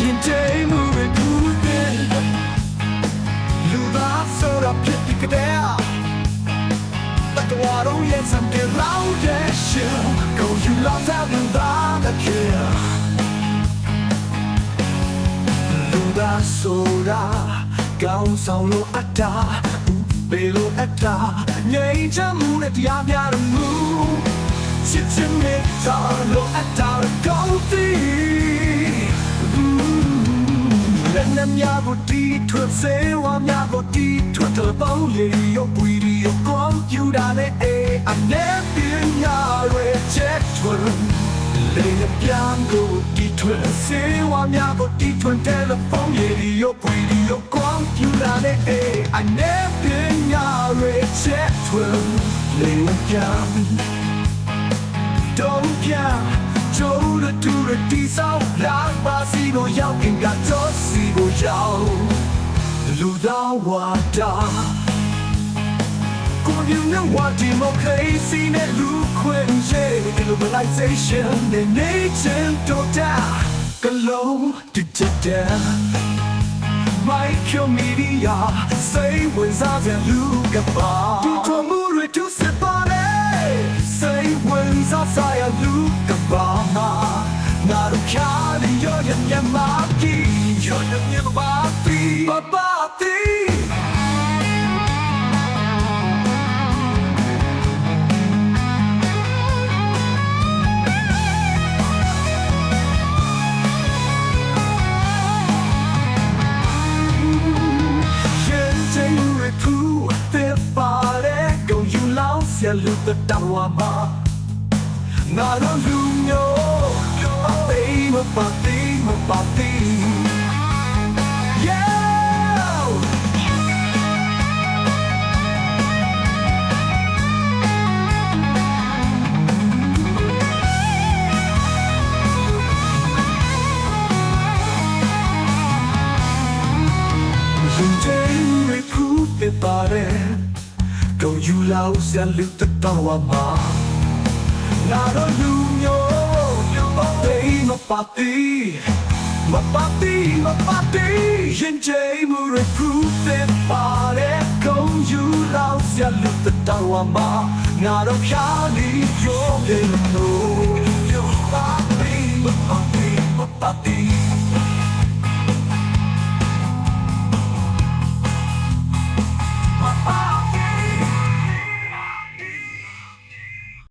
ရင်တေးမှုတွေပူတယ်လူသားဆိုတော့ဖြစ်ပြီးကြတဲ့တကဝါတော့ရဲ့စံတဲ့လောက်တဲ့ရှင် Go you love that and that care လူသားဆိုတာကောင်းဆောင်လို့အပ်တာဘယ်လိုအပ်တာငြိမ်းချမ်းမှုနဲ့တရားပြတော်မူချစ်ချင်တဲ့တော်လို့အပ်တာကောင်း နများကိုတီးထွက်စေဝါများကိုတီးထွက်တဲ့ပေါင်းလေးရောပွီရီရောကွန်ပျူတာနဲ့အေးအနေပြညာရဲချက်ထွန်းလေးနဲ့ပြန်ကိုတီထွင်စေဝါများကိုတီထွင်တယ်လို့ဖုန်းရည်ရောပွေရောကွန်ပျူတာနဲ့အေးအနေပညာရဲချက်ထွင်လေးနဲ့ပြန်တော့ပြန် ကျိုးရတူရတီဆောင်လာပါစီကိုရောက်ခင်ကတော့စီကိုရောက်လူသားဝါတာ Communal democracy နဲ့လူခွင့်ရေး globalization နဲ့ nation တို့တာကလုံးတစ်တက်မိုက်ချိုမီဒီယာစိတ်ဝင်စားတဲ့လူကပါဒီထမှုတွေသူစစ်ပါတယ်စိတ်ဝင်စားစရာလူကပါငါတို့ချာလီရောရမြမကီရောရမြမပါတီပါပါတီရင်ကျင်းရဖူးတဲ့ပါလေကုန်ယူလော င်းဆရာလူတတော်ဝါမငါတို့လူမျိုး အသေးမပါသေးမပါသေး Yeah လူချင်းတွေဖူးတဲ့ပါတယ်ကုန်ယူလောက် ပေးမပါတီမပါတီမပါတီရင်ကျိမှုရဖူးတဲ့ပါတယ်ကုန်ယူလောက်ဆရာလူတတော်ဝါမ